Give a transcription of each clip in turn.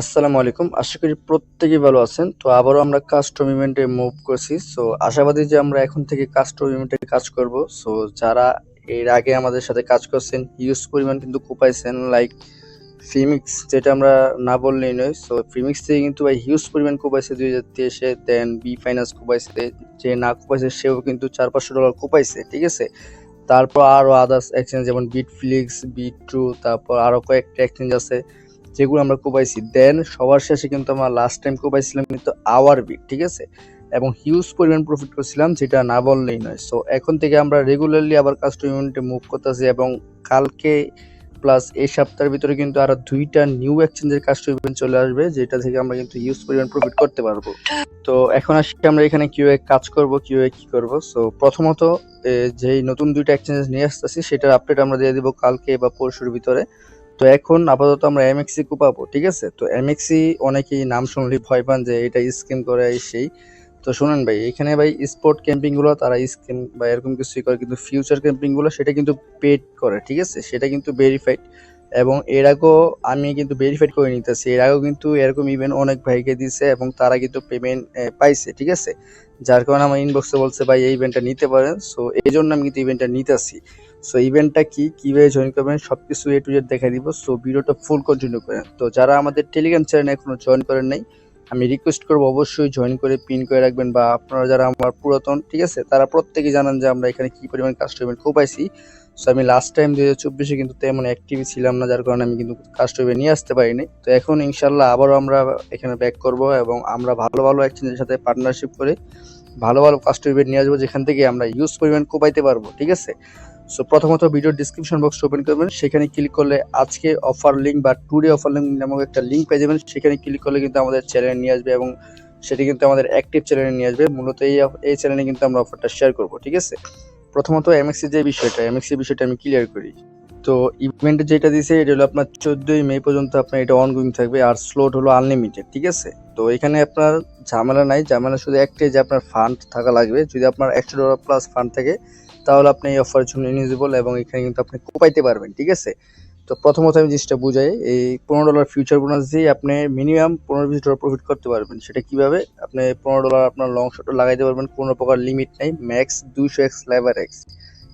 আসসালামু আলাইকুম। আশা করি প্রত্যেকেই ভালো আছেন। তো আবারও আমরা কাস্টম ইভেন্টে মুভ করছি। সো আশাবাদী যে আমরা এখন থেকে কাস্টম ইভেন্টে কাজ করব। সো যারা এর আগে আমাদের সাথে কাজ করছেন হিউজ পরিমাণ কিন্তু কোপাইছেন লাইক ফিমিক্স যেটা আমরা না বললেই নয়। সো ফিমিক্স থেকে কিন্তু ভাই হিউজ পরিমাণ কোপাইছে দুই হাজার তেইশে। দেন বি ফাইন্যান্স কোপাইছে। যে না কোপাইছে, সেও কিন্তু চার পাঁচশো ডলার কোপাইছে, ঠিক আছে? তারপর আরও আদার্স এক্সচেঞ্জ যেমন বিট ফ্লিক্স বিট ট্রু তারপর আরও কয়েকটা এক্সচেঞ্জ আছে। যেগুলো আমরা কোপাইছি দেন সবার শেষে কিন্তু আমরা লাস্ট টাইম কোপাইছিলাম কিন্তু আওয়ার বিট ঠিক আছে? এবং হিউজ পরিমাণ প্রফিট করছিলাম যেটা না বললেই নয়। সো এখন থেকে আমরা রেগুলারলি আবার কাস্টম ইউনিটে মুভ করতেছি এবং কালকে প্লাস এই সপ্তাহের ভিতরে কিন্তু আরও দুইটা নিউ এক্সচেঞ্জের কাস্টম ইভেন্ট চলে আসবে যেটা থেকে আমরা কিন্তু হিউজ পরিমাণ প্রফিট করতে পারব। তো এখন আসি আমরা এখানে কিউএ কাজ করব কিউএ কি করব? সো প্রথমত এ, যেই নতুন দুইটা এক্সচেঞ্জ নিয়ে আসতেছি সেটার আপডেট আমরা দিয়ে দিব কালকে বা পরশুর ভিতরে। তো এখন আপাতত আমরা এমএক্সি পাবো ঠিক আছে? তো এমএক্সি অনেকেই নাম শুনলেই ভয় পান যে এটা স্কিম করে সেই। তো শুনুন ভাই, এখানে ভাই স্পোর্ট ক্যাম্পিংগুলো, তারা স্কিম বা এরকম কিছুই করে, কিন্তু ফিউচার ক্যাম্পিংগুলো সেটা কিন্তু পেড করে, ঠিক আছে? সেটা কিন্তু ভেরিফাইড এবং এর আগেও আমি কিন্তু ভেরিফাইড করে নিতেছি। এর আগেও কিন্তু এরকম ইভেন্ট অনেক ভাইকে দিছে এবং তারা কিন্তু পেমেন্ট পাইছে, ঠিক আছে? যার কারণে আমার ইনবক্সে বলছে, ভাই, এই ইভেন্টটা নিতে পারেন। সো এই জন্য আমি কিন্তু ইভেন্টটা নিতেছি। সো ইভেন্টটা কি? কীভাবে জয়েন করবেন? সব কিছু এ টু জেড দেখাই দিব। সো ভিডিওটা ফুল কন্টিনিউ করেন। তো, যারা আমাদের টেলিগ্রাম চ্যানেল এখনও জয়েন করেন নাই, আমি রিকোয়েস্ট করব অবশ্যই জয়েন করে পিন করে রাখবেন বা আপনারা যারা আমার পুরাতন, ঠিক আছে? তারা প্রত্যেকেই জানান যে আমরা এখানে কি পরিমাণ কাস্টমার কোপাইছি সো আমি লাস্ট টাইম দুই হাজার চব্বিশে কিন্তু তেমন অ্যাক্টিভ ছিলাম না, যার কারণে আমি কিন্তু কাস্টমার নিয়ে আসতে পারিনি। তো, এখন ইনশাল্লাহ আবারও আমরা এখানে ব্যাক করব এবং আমরা ভালো ভালো এক্সচেঞ্জের সাথে পার্টনারশিপ করে ভালো ভালো কাস্টমার নিয়ে আসব, যেখান থেকে আমরা ইউজ পরিমাণ কোপাইতে পারব, ঠিক আছে? সো প্রথমত ভিডিও ডিসক্রিপশন বক্স ওপেন করবেন সেখানে ক্লিক করলে আজকে অফার লিঙ্ক বা টুডে অফার লিঙ্ক নামক একটা লিঙ্ক পেয়ে যাবেন। সেখানে ক্লিক করলে কিন্তু আমাদের চ্যানেলে নিয়ে আসবে এবং সেটি কিন্তু আমাদের অ্যাক্টিভ চ্যানেলে নিয়ে আসবে। মূলত এই এই চ্যানেলে কিন্তু আমরা অফারটা শেয়ার করব, ঠিক আছে? প্রথমত এমএক্সি যে বিষয়টা এমএক্সি বিষয়টা আমি ক্লিয়ার করি। তো ইভেন্টে যেটা দিছে, এটা হলো আপনার চোদ্দই মে পর্যন্ত আপনার এটা অনগোয়িং থাকবে আর স্লোট হলো আনলিমিটেড ঠিক আছে? তো, এখানে আপনার ঝামেলা নাই। ঝামেলা শুধু একটাই যে আপনার ফান্ড থাকা লাগবে। যদি আপনার একশো ডলার প্লাস ফান্ড থাকে তাহলে আপনি এই অফারের জন্য ইলিজিবল এবং এখানে কিন্তু আপনি কোপাইতে পারবেন, ঠিক আছে? তো প্রথমত আমি জিনিসটা বুঝাই, এই পনেরো ডলার ফিউচার বোনাস দিয়ে আপনি মিনিমাম পনেরো বিশ ডলার প্রফিট করতে পারবেন। সেটা কীভাবে? আপনি পনেরো ডলার আপনার লং শটও লাগাইতে পারবেন, কোনো প্রকার লিমিট নেই ম্যাক্স দুইশো এক্স লেভার এক্স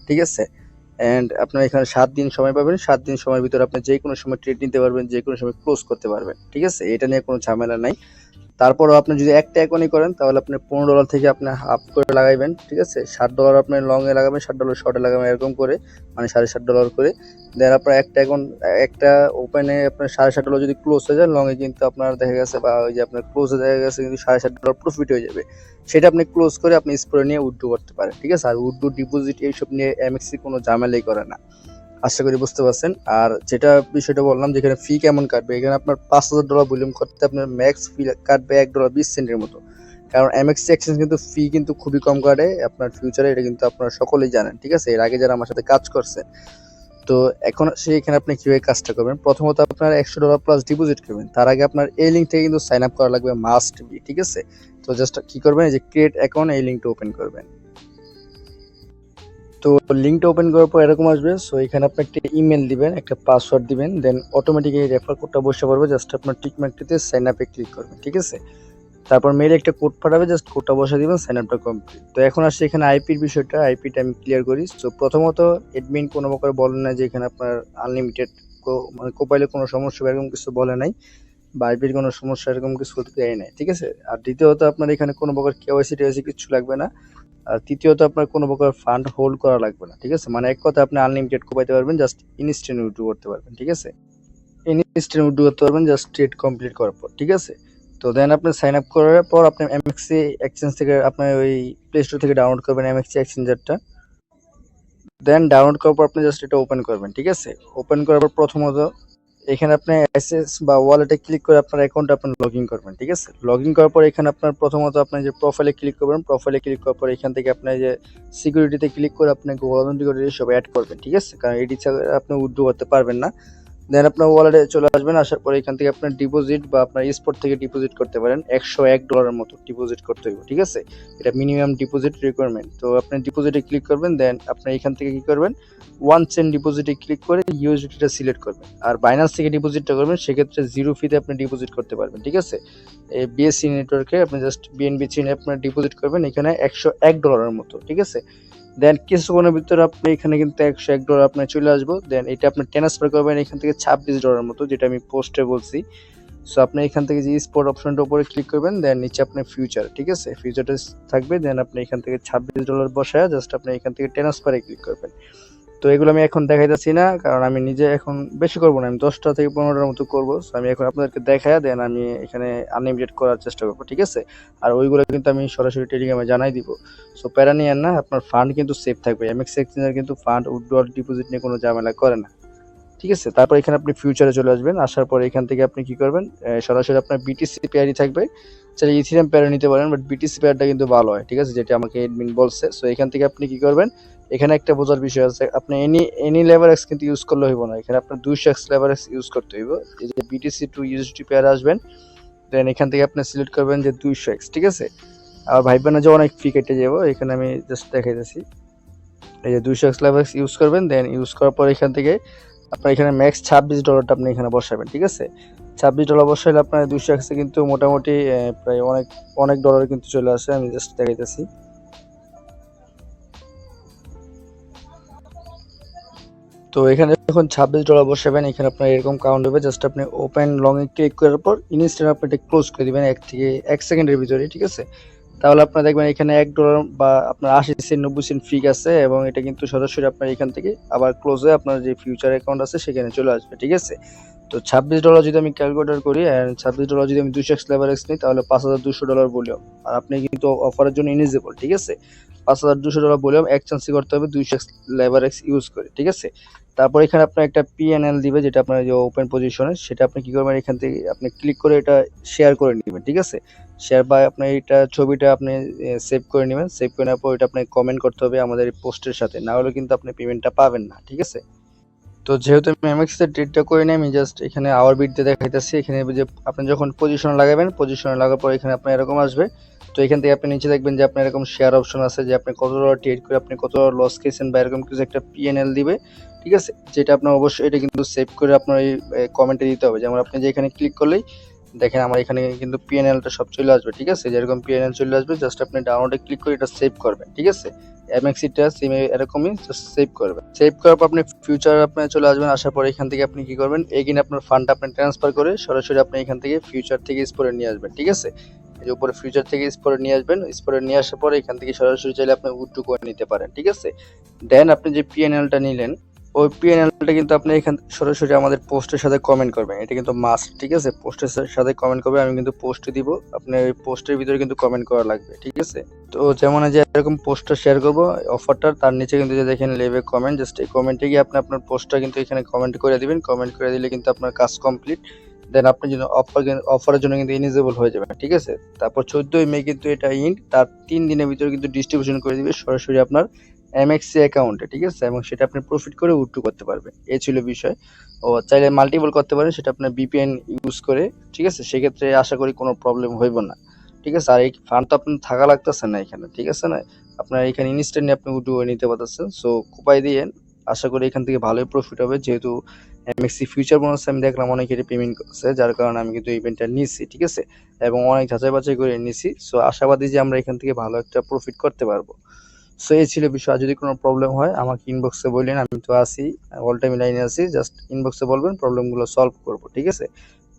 ঠিক আছে? অ্যান্ড আপনার এখানে সাত দিন সময় পাবেন, সাত দিন সময়ের ভিতরে আপনি যে কোনো সময় ট্রেড নিতে পারবেন যে কোনো সময় ক্লোজ করতে পারবেন, ঠিক আছে? এটা নিয়ে কোনো ঝামেলা নাই। তারপরও আপনি যদি একটা অ্যাকাউন্টই করেন, তাহলে আপনি পনেরো ডলার থেকে আপনি হাফ করে লাগাইবেন, ঠিক আছে? ষাট ডলার আপনি লংয়ে লাগাবেন, ষাট ডলার শর্টে লাগাবেন, এরকম করে মানে সাড়ে ষাট ডলার করে। দেন আপনার একটা অ্যাকাউন্ট একটা ওপেনে আপনার সাড়ে ষাট ডলার যদি ক্লোজ হয়ে যায় লংয়ে কিন্তু আপনার দেখা গেছে, বা ওই যে আপনার ক্লোজে দেখা গেছে, কিন্তু সাড়ে ষাট ডলার প্রফিট হয়ে যাবে। সেটা আপনি ক্লোজ করে আপনি স্প্রে নিয়ে উড্ডু করতে পারেন, ঠিক আছে? আর উড্ডু ডিপোজিট এইসব নিয়ে এমএক্সি কোনো ঝামেলাই করে না। আশা করি বুঝতে পারছেন। আর যেটা বিষয়টা বললাম যেখানে ফি কেমন কাটবে? এখানে আপনার পাঁচ হাজার ডলার ভলিউম করতে আপনার ম্যাক্স ফি কাটবে এক ডলার বিশ সেন্টের মতো। কারণ এমএক্সি এক্সচেঞ্জ কিন্তু ফি কিন্তু খুবই কম কাটে। আপনার ফিউচারে এটা কিন্তু আপনারা সকলেই জানেন, ঠিক আছে? এর আগে যারা আমার সাথে কাজ করছে তো এখন সে এখানে আপনি কীভাবে কাজটা করবেন? প্রথমত আপনার একশো ডলার প্লাস ডিপোজিট করবেন। তার আগে আপনার এই লিঙ্ক থেকে কিন্তু সাইন আপ করা লাগবে মাস্ট বি ঠিক আছে? তো জাস্ট কি করবেন? এই যে ক্রিয়েট অ্যাকাউন্ট এই লিঙ্কটা ওপেন করবেন। তো লিঙ্কটা ওপেন করার পর এরকম আসবে। সো এখানে আপনি একটা ইমেল দিবেন, একটা পাসওয়ার্ড দিবেন দেন অটোমেটিক এই রেফার কোডটা বসে পড়বে। জাস্ট আপনার টিকমার্কটিতে সাইন আপে ক্লিক করবেন, ঠিক আছে? তারপর মেলে একটা কোড পাঠাবে জাস্ট কোডটা বসে দিবেন সাইন আপটা কমপ্লিট তো এখন আসছে এখানে আইপির বিষয়টা। আইপিটা আমি ক্লিয়ার করি। তো প্রথমত এডমিন কোনো প্রকার বলে না যে এখানে আপনার আনলিমিটেড মানে কোপাইলে কোনো সমস্যা এরকম কিছু বলে নাই, বা আইপির কোনো সমস্যা এরকম কিছু দেয় নাই, ঠিক আছে? আর দ্বিতীয়ত আপনার এখানে কোনো প্রকার কেওয়াইসি টেওয়াইসি কিছু লাগবে না। আর তৃতীয়ত আপনার কোনো প্রকার ফান্ড হোল্ড করা লাগবে না, ঠিক আছে? মানে এক কথা আপনি আনলিমিটেড কোপাইতে পারবেন জাস্ট ইনস্ট্যান্ট উইথড্র করতে পারবেন, ঠিক আছে? ইনস্ট্যান্ট উইথড্র করতে পারবেন জাস্ট ট্রেড কমপ্লিট করার পর, ঠিক আছে? তো দেন আপনি সাইন আপ করার পর আপনি এমএক্সি এক্সচেঞ্জ থেকে আপনার ওই প্লে স্টোর থেকে ডাউনলোড করবেন এমএক্সি এক্সচেঞ্জারটা দেন ডাউনলোড করার পর আপনি জাস্ট এটা ওপেন করবেন, ঠিক আছে? ওপেন করার পর প্রথমত এখানে আপনি এসএস বা ওয়ালেটে ক্লিক করে আপনার অ্যাকাউন্টে আপনি লগ ইন করবেন, ঠিক আছে? লগ ইন করার পর এখানে আপনার প্রথমত আপনি যে প্রোফাইলে ক্লিক করবেন প্রোফাইলে ক্লিক করার পর এখান থেকে আপনি যে সিকিউরিটিতে ক্লিক করে আপনি অথেন্টিকেটর সব অ্যাড করবেন, ঠিক আছে? কারণ এটি ছাড়া আপনি উদ্যোগ করতে পারবেন না। দেন আপনার ওয়ালেটে চলে আসবেন, আসার পরে এখান থেকে আপনার ডিপোজিট বা আপনার স্পট থেকে ডিপোজিট করতে পারেন। একশো এক ডলারের মতো ডিপোজিট করতে হবে, ঠিক আছে? এটা মিনিমাম ডিপোজিট রিকোয়ারমেন্ট তো আপনি ডিপোজিটে ক্লিক করবেন দেন আপনি এখান থেকে কি করবেন? ওয়ান চেন ডিপোজিটে ক্লিক করে ইউএসডিটা সিলেক্ট করবেন। আর বাইন্যান্স থেকে ডিপোজিটটা করবেন, সেক্ষেত্রে জিরো ফিতে আপনি ডিপোজিট করতে পারবেন, ঠিক আছে? এই বিএসসি নেটওয়ার্কে আপনি জাস্ট বিএনবি চিনে আপনার ডিপোজিট করবেন, এখানে একশো এক ডলারের মতো, ঠিক আছে? দেন কিছুক্ষণের ভিতরে আপনি এখানে কিন্তু একশো এক ডলার আপনার চলে আসব। দেন এটা আপনি ট্রান্সফার করবেন এখান থেকে ছাব্বিশ ডলার মতো, যেটা আমি পোস্টে বলছি। সো আপনি এখান থেকে যে স্পোর্ট অপশনটার উপরে ক্লিক করবেন দেন নিচে আপনার ফিউচার ঠিক আছে? ফিউচারটা থাকবে দেন আপনি এখান থেকে ছাব্বিশ ডলার বসায় জাস্ট আপনি এখান থেকে ট্রান্সফারে ক্লিক করবেন। তো এগুলো আমি এখন দেখাইতেছি না, কারণ আমি নিজে এখন বেশি করব না, আমি দশটা থেকে পনেরোটার মতো করব আমি এখন আপনাদেরকে দেখায় দেন আমি এখানে আনলিমিটেড করার চেষ্টা করব, ঠিক আছে? আর ওইগুলো কিন্তু আমি সরাসরি টেলিগ্রামে জানাই দিব। সো প্যারা নিয়েন না, আপনার ফান্ড কিন্তু সেফ থাকবে এমএক্স এক্সচেঞ্জার কিন্তু ফান্ড উইথড্রল ডিপোজিট নিয়ে কোনো ঝামেলা করে না, ঠিক আছে? তারপর এখানে আপনি ফিউচারে চলে আসবেন, আসার পরে এখান থেকে আপনি কি করবেন? সরাসরি আপনার বিটিসি পেয়ারই থাকবে সেটা ইথিরিয়াম পেয়ার নিতে পারেন বাট বিটিসি পেয়ারটা কিন্তু ভালো হয়, ঠিক আছে? যেটা আমাকে এডমিন বলছে সো এখান থেকে আপনি কি করবেন? এখানে একটা বোঝার বিষয় আছে, আপনি এনি এনি লেবার এক্স কিন্তু ইউজ করলে হইব না। এখানে আপনার দুইশো এক্স লেবার এক্স ইউজ করতে হইব। এই যে বিটিসি টু ইউএসডি পেয়ার আসবেন দেন এখান থেকে আপনি সিলেক্ট করবেন যে দুইশো এক্স ঠিক আছে? আর ভাইবেন যে অনেক ফি কেটে যাব, এখানে আমি জাস্ট দেখাইতেছি। এই যে দুইশো এক্স লেবার এক্স ইউজ করবেন দেন ইউজ করার পর এখান থেকে আপনার এখানে ম্যাক্স ছাব্বিশ ডলারটা আপনি এখানে বসাবেন, ঠিক আছে? ছাব্বিশ ডলার বসাইলে আপনার দুইশো এক্সে কিন্তু মোটামুটি প্রায় অনেক অনেক ডলার কিন্তু চলে আসে, আমি জাস্ট দেখাইতেছি। তো এখানে যখন ছাব্বিশ ডলার বসাবেন, এখানে আপনার এরকম কাউন্ট হবে জাস্ট আপনি ওপেন লং এ ক্লিক করার পর ইনস্ট্যান্ট আপনি এটা ক্লোজ করে দিবেন, এক থেকে এক সেকেন্ডের ভিতরে, ঠিক আছে? তাহলে আপনার দেখবেন এখানে এক ডলার বা আপনার আশি সেন্ট নব্বই সেন্ট ফ্রি আছে এবং এটা কিন্তু সরাসরি আপনার এখান থেকে আবার ক্লোজ হয়ে আপনার যে ফিউচার অ্যাকাউন্ট আছে সেখানে চলে আসবে, ঠিক আছে? তো ছাব্বিশ ডলার যদি আমি ক্যালকুলেটর করি অ্যান্ড ছাব্বিশ ডলার যদি আমি দুশো এক্স লেবার এক্স নিই, তাহলে পাঁচ হাজার দুশো ডলার ভলিউম। আর আপনি কিন্তু অফারের জন্য ইনিজেবল ঠিক আছে? পাঁচ হাজার দুশো ডলার ভলিউম এক চান্সই করতে হবে দুইশো লেবার এক্স ইউজ করে, ঠিক আছে? তারপর এখানে আপনার একটা পিএনএল দিবে, যেটা আপনার যে ওপেন পজিশনে সেটা আপনি কি করবেন? এখান থেকে আপনি ক্লিক করে এটা শেয়ার করে নেবেন, ঠিক আছে? শেয়ার বা আপনি এটা ছবিটা আপনি সেভ করে নেবেন সেভ করে নেওয়ার পর এটা আপনি কমেন্ট করতে হবে আমাদের পোস্টের সাথে, না হলে কিন্তু আপনি পেমেন্টটা পাবেন না, ঠিক আছে? তো যেহেতু আমি এমএক্স এর ডেটটা করে নিই, আমি জাস্ট এখানে আওয়ার বিট দিয়ে দেখাইতেছি, এখানে যে আপনি যখন পজিশনে লাগাবেন পজিশনে লাগার পর এখানে আপনার এরকম আসবে তো এখান থেকে আপনি নিচে দেখবেন যে আপনার এরকম শেয়ার অপশন আছে যে আপনি কত ডলার ট্রেড করে আপনি কত ডলার লস খেয়েছেন বা এরকম কিছু একটা পিএনএল দিবে, ঠিক আছে? যেটা আপনার অবশ্যই এটা কিন্তু সেভ করে আপনার এই কমেন্টে দিতে হবে। যেমন আপনি যে এখানে ক্লিক করলেই দেখেন আমার এখানে কিন্তু পিএনএলটা সব চলে আসবে, ঠিক আছে? যেরকম পিএনএল চলে আসবে জাস্ট আপনি ডাউনলোডে ক্লিক করে এটা সেভ করবেন, ঠিক আছে? এমএক্সিটা সিমে এরকমই জাস্ট সেভ করবেন। সেভ করার পর আপনি ফিউচার আপনি চলে আসবেন, আসার পর এখান থেকে আপনি কি করবেন? এগিন আপনার ফান্ডটা আপনি ট্রান্সফার করে সরাসরি আপনি এখান থেকে ফিউচার থেকে স্পোরে নিয়ে আসবেন, ঠিক আছে? যে উপরে ফিউচার থেকে স্পোরে নিয়ে আসবেন স্পোরে নিয়ে আসার পরে এখান থেকে সরাসরি চাইলে আপনি উইথড্র করে নিতে পারেন, ঠিক আছে? দেন আপনি যে পিএনএলটা নিলেন, ওই পিএনএলটা কিন্তু আপনি এখান সরাসরি আমাদের পোস্টের সাথে কমেন্ট করবেন। এটা কিন্তু মাস্ট ঠিক আছে? পোস্টের সাথে কমেন্ট করবে, আমি কিন্তু পোস্ট দিব। আপনি ওই পোস্টের ভিতরে কিন্তু কমেন্ট করা লাগবে, ঠিক আছে? তো যেমন যে এরকম পোস্টটা শেয়ার করব অফারটার তার নিচে কিন্তু যে দেখেন লেবে কমেন্ট জাস্ট এই কমেন্টে গিয়ে আপনি আপনার পোস্টটা কিন্তু এখানে কমেন্ট করে দিবেন। কমেন্ট করে দিলে কিন্তু আপনার কাজ কমপ্লিট দেন আপনি জন্য অফার অফারের জন্য কিন্তু ইনিজেবল হয়ে যাবে ঠিক আছে? তারপর চোদ্দই মে কিন্তু এটা ইন্ড তার তিন দিনের ভিতরে কিন্তু ডিস্ট্রিবিউশন করে দিবে সরাসরি আপনার এমএক্সি অ্যাকাউন্টে ঠিক আছে? এবং সেটা আপনি প্রফিট করে উইথড্র করতে পারবেন। এই ছিল বিষয়। ও চাইলে মাল্টিপল করতে পারেন, সেটা আপনার বিপিএন ইউজ করে, ঠিক আছে? সেক্ষেত্রে আশা করি কোনো প্রবলেম হইব না, ঠিক আছে? আর এই ফান্ড তো আপনার থাকা লাগতেছে না এখানে, ঠিক আছে না? আপনার এখানে ইনস্ট্যান্টলি আপনি উইথড্র নিতে পারতেছেন। সো কোপাই দিয়ে আশা করি এখান থেকে ভালোই প্রফিট হবে, যেহেতু এমএক্সি ফিউচার বোনাস আমি দেখলাম অনেকেরই পেমেন্ট করছে, যার কারণে আমি কিন্তু ইভেন্টটা নিছি ঠিক আছে? এবং অনেক যাচাই বাছাই করে নিছি সো আশাবাদী যে আমরা এখান থেকে ভালো একটা প্রফিট করতে পারব। সো এই ছিল বিষয় যদি কোনো প্রবলেম হয়, আমাকে ইনবক্সে বললেন, আমি তো আসি অল টাইম লাইনে আসি জাস্ট ইনবক্সে বলবেন প্রবলেমগুলো সলভ করব, ঠিক আছে?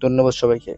ধন্যবাদ সবাইকে।